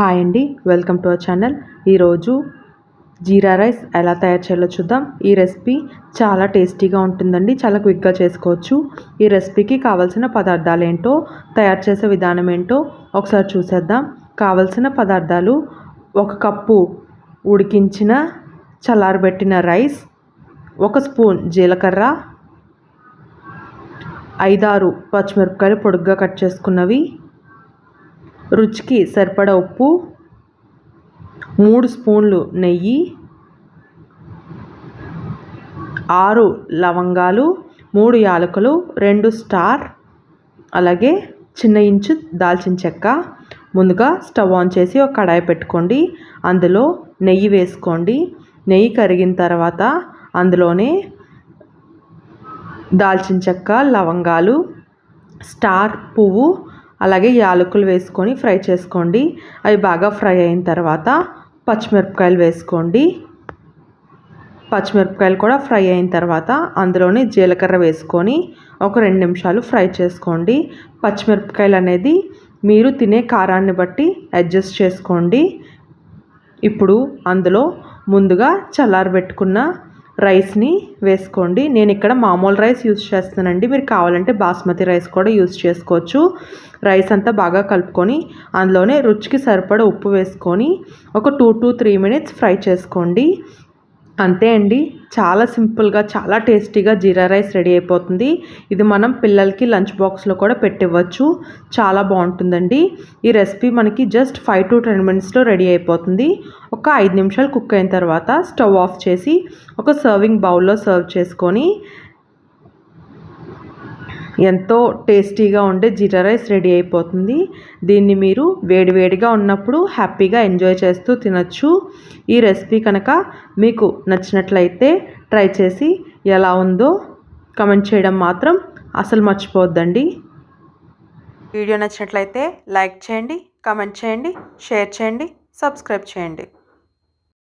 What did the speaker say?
Hi అండి welcome to our channel. ఈరోజు జీరా rice ఎలా తయారు చేయాలో చూద్దాం. ఈ రెసిపీ చాలా టేస్టీగా ఉంటుందండి చాలా క్విక్గా చేసుకోవచ్చు. ఈ రెసిపీకి కావాల్సిన పదార్థాలు ఏంటో తయారు చేసే విధానం ఏంటో ఒకసారి చూసేద్దాం. కావలసిన పదార్థాలు ఒక కప్పు ఉడికించిన చల్లారబెట్టిన రైస్ ఒక స్పూన్ జీలకర్ర ఐదారు పచ్చిమిరపకాయలు పొడుగ్గా కట్ చేసుకున్నవి రుచికి సరిపడ ఉప్పు మూడు స్పూన్లు నెయ్యి ఆరు లవంగాలు మూడు యాలకులు రెండు స్టార్ అలాగే చిన్న ఇంచు దాల్చిన చెక్క. ముందుగా స్టవ్ ఆన్ చేసి ఒక కడాయి పెట్టుకోండి. అందులో నెయ్యి వేసుకోండి. నెయ్యి కరిగిన తర్వాత అందులోనే దాల్చిన చెక్క లవంగాలు స్టార్ పువ్వు అలాగే యాలకులు వేసుకొని ఫ్రై చేసుకోండి. అవి బాగా ఫ్రై అయిన తర్వాత పచ్చిమిరపకాయలు వేసుకోండి. పచ్చిమిరపకాయలు కూడా ఫ్రై అయిన తర్వాత అందులోనే జీలకర్ర వేసుకొని ఒక రెండు నిమిషాలు ఫ్రై చేసుకోండి. పచ్చిమిరపకాయలు అనేది మీరు తినే కారాన్ని బట్టి అడ్జస్ట్ చేసుకోండి. ఇప్పుడు అందులో ముందుగా చల్లారబెట్టుకున్న రైస్ని వేసుకోండి. నేను ఇక్కడ మామూలు రైస్ యూస్ చేస్తానండి మీరు కావాలంటే బాస్మతి రైస్ కూడా యూస్ చేసుకోవచ్చు. రైస్ అంతా బాగా కలుపుకొని అందులోనే రుచికి సరిపడ ఉప్పు వేసుకొని ఒక two to three minutes fry చేసుకోండి. అంతే అండి. చాలా సింపుల్గా చాలా టేస్టీగా జీరా రైస్ రెడీ అయిపోతుంది. ఇది మనం పిల్లలకి లంచ్ బాక్స్లో కూడా పెట్టివ్వచ్చు. చాలా బాగుంటుందండి. ఈ రెసిపీ మనకి జస్ట్ ఫైవ్ టు టెన్ మినిట్స్లో రెడీ అయిపోతుంది. ఒక ఐదు నిమిషాలు కుక్ అయిన తర్వాత స్టవ్ ఆఫ్ చేసి ఒక సర్వింగ్ బౌల్లో సర్వ్ చేసుకొని ఎంతో టేస్టీగా ఉండే జీరా రైస్ రెడీ అయిపోతుంది. దీన్ని మీరు వేడివేడిగా ఉన్నప్పుడు హ్యాపీగా ఎంజాయ్ చేస్తూ తినచ్చు. ఈ రెసిపీ కనుక మీకు నచ్చినట్లయితే ట్రై చేసి ఎలా ఉందో కమెంట్ చేయడం మాత్రం అసలు మర్చిపోవద్దండి. వీడియో నచ్చినట్లయితే లైక్ చేయండి కమెంట్ చేయండి షేర్ చేయండి సబ్స్క్రైబ్ చేయండి.